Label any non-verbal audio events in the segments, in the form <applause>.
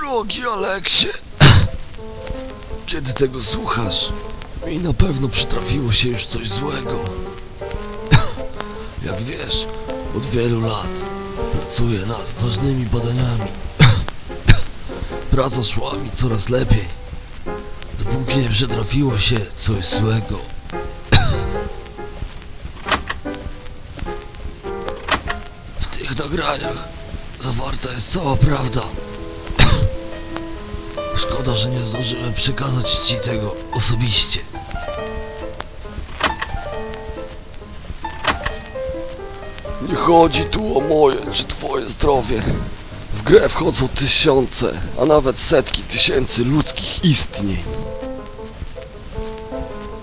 Drogi Aleksie, kiedy tego słuchasz, mi na pewno przytrafiło się już coś złego. Jak wiesz, od wielu lat pracuję nad ważnymi badaniami. Praca szła mi coraz lepiej, dopóki nie przytrafiło się coś złego. W tych nagraniach zawarta jest cała prawda. Szkoda, że nie zdążyłem przekazać ci tego osobiście. Nie chodzi tu o moje czy twoje zdrowie. W grę wchodzą tysiące, a nawet setki tysięcy ludzkich istnień.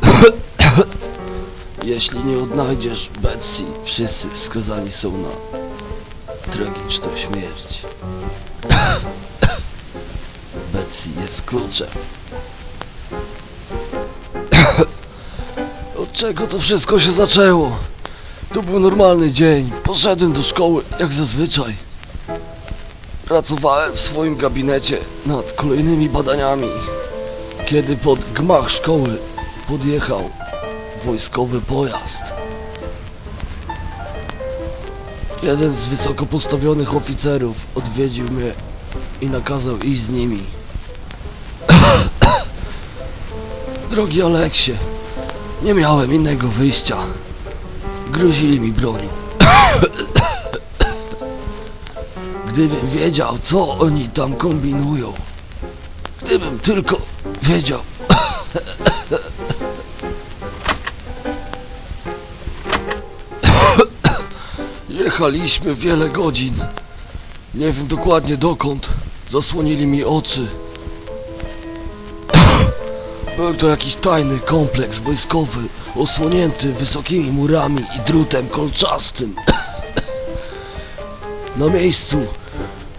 <coughs> Jeśli nie odnajdziesz Betsy, wszyscy skazani są na tragiczną śmierć. Betsy jest kluczem. Od czego to wszystko się zaczęło? To był normalny dzień. Poszedłem do szkoły, jak zazwyczaj. Pracowałem w swoim gabinecie nad kolejnymi badaniami. Kiedy pod gmach szkoły podjechał wojskowy pojazd. Jeden z wysoko postawionych oficerów odwiedził mnie i nakazał iść z nimi. Drogi Aleksie, nie miałem innego wyjścia. Grozili mi bronią. <coughs> Gdybym wiedział, co oni tam kombinują. Gdybym tylko wiedział. <coughs> Jechaliśmy wiele godzin. Nie wiem dokładnie dokąd. Zasłonili mi oczy. Był to jakiś tajny kompleks wojskowy, osłonięty wysokimi murami i drutem kolczastym. <coughs> Na miejscu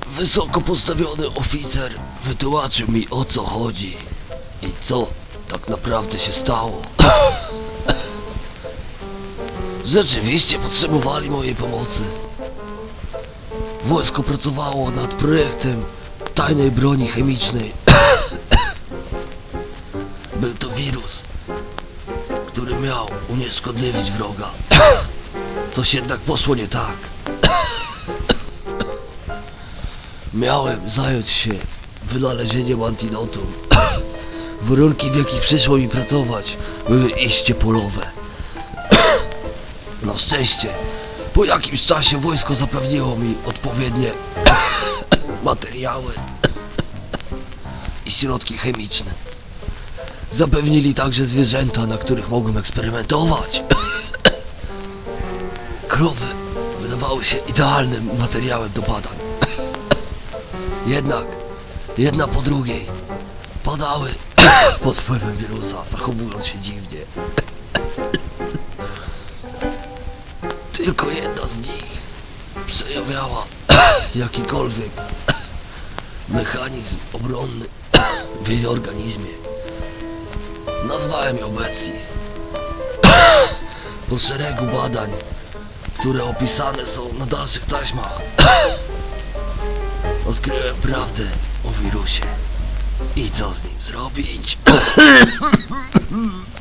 wysoko postawiony oficer wytłumaczył mi o co chodzi i co tak naprawdę się stało. <coughs> Rzeczywiście potrzebowali mojej pomocy. Wojsko pracowało nad projektem tajnej broni chemicznej. <coughs> Był to wirus, który miał unieszkodliwić wroga. <coughs> Coś jednak poszło nie tak. <coughs> Miałem zająć się wynalezieniem antidotum. <coughs> Warunki, w jakich przyszło mi pracować, były iście polowe. Na szczęście, po jakimś czasie wojsko zapewniło mi odpowiednie materiały i środki chemiczne. Zapewnili także zwierzęta, na których mogłem eksperymentować. <coughs> Krowy wydawały się idealnym materiałem do badań. <coughs> Jednak, jedna po drugiej, padały <coughs> pod wpływem wirusa, zachowując się dziwnie. Tylko jedna z nich przejawiała jakikolwiek mechanizm obronny w jej organizmie. Nazwałem ją Betsy. <coughs> Po szeregu badań, które opisane są na dalszych taśmach, <coughs> odkryłem prawdę o wirusie. I co z nim zrobić? <coughs>